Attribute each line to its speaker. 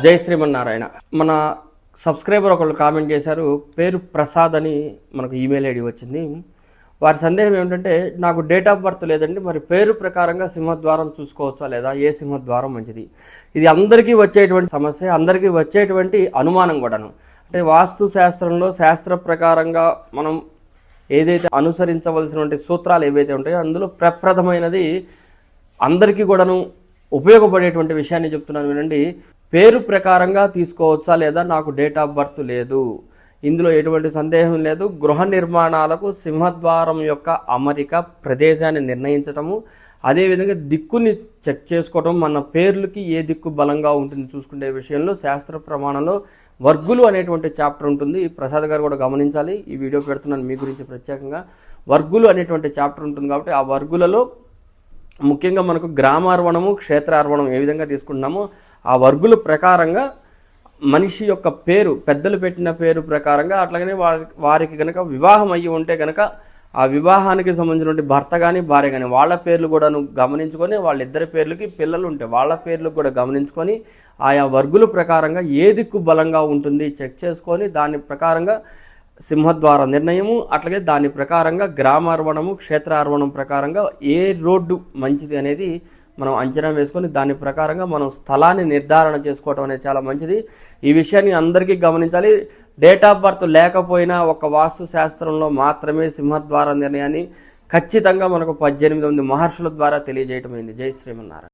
Speaker 1: జై శ్రీమన్నారాయణ. మన సబ్స్క్రైబర్ ఒకళ్ళు కామెంట్ చేశారు పేరు ప్రసాద్ అని మనకు ఈమెయిల్ ఐడి వచ్చింది. వారి సందేహం ఏమిటంటే నాకు డేట్ ఆఫ్ బర్త్ లేదండి మరి పేరు ప్రకారంగా సింహద్వారం చూసుకోవచ్చా లేదా ఏ సింహద్వారం మంచిది? ఇది అందరికీ వచ్చేటువంటి సమస్య అందరికీ వచ్చేటువంటి అనుమానం కూడాను. అంటే వాస్తు శాస్త్రంలో శాస్త్ర ప్రకారంగా మనం ఏదైతే అనుసరించవలసినటువంటి సూత్రాలు ఏవైతే ఉంటాయో అందులో ప్రప్రథమైనది అందరికీ కూడాను ఉపయోగపడేటువంటి విషయాన్ని చెప్తున్నాను వినండి. పేరు ప్రకారంగా తీసుకోవచ్చా లేదా నాకు డేట్ ఆఫ్ బర్త్ లేదు. ఇందులో ఎటువంటి సందేహం లేదు. గృహ నిర్మాణాలకు సింహద్వారం యొక్క అమరిక ప్రదేశాన్ని నిర్ణయించటము అదేవిధంగా దిక్కుని చెక్ చేసుకోవటం మన పేర్లకి ఏ దిక్కు బలంగా ఉంటుంది చూసుకునే విషయంలో శాస్త్ర ప్రమాణంలో వర్గులు అనేటువంటి చాప్టర్ ఉంటుంది. ప్రసాద్ గారు కూడా గమనించాలి. ఈ వీడియో పెడుతున్నాను మీ గురించి ప్రత్యేకంగా. వర్గులు అనేటువంటి చాప్టర్ ఉంటుంది కాబట్టి ఆ వర్గులలో ముఖ్యంగా మనకు గ్రామార్వణము క్షేత్రార్వణం ఏ విధంగా తీసుకుంటున్నామో ఆ వర్గుల ప్రకారంగా మనిషి యొక్క పేరు పెద్దలు పెట్టిన పేరు ప్రకారంగా అట్లాగనే వారి వారికి కనుక వివాహం అయ్యి ఉంటే కనుక ఆ వివాహానికి సంబంధించినటువంటి భర్త కానీ భార్య కానీ వాళ్ళ పేర్లు కూడా గమనించుకొని వాళ్ళిద్దరి పేర్లకి పిల్లలు ఉంటే వాళ్ళ పేర్లు కూడా గమనించుకొని ఆయా వర్గుల ప్రకారంగా ఏ దిక్కు బలంగా ఉంటుంది చెక్ చేసుకొని దాని ప్రకారంగా సింహద్వార నిర్ణయము అట్లాగే దాని ప్రకారంగా గ్రామార్వణము క్షేత్రార్వణం ప్రకారంగా ఏ రోడ్డు మంచిది అనేది మనం అంచనా వేసుకొని దాని ప్రకారంగా మనం స్థలాన్ని నిర్ధారణ చేసుకోవటం అనేది చాలా మంచిది. ఈ విషయాన్ని అందరికీ గమనించాలి. డేట్ ఆఫ్ బర్త్ లేకపోయినా ఒక వాస్తు శాస్త్రంలో మాత్రమే సింహద్వార నిర్ణయాన్ని ఖచ్చితంగా మనకు పద్దెనిమిది మంది మహర్షుల ద్వారా తెలియజేయటమైంది. జై శ్రీమన్నారాయణ.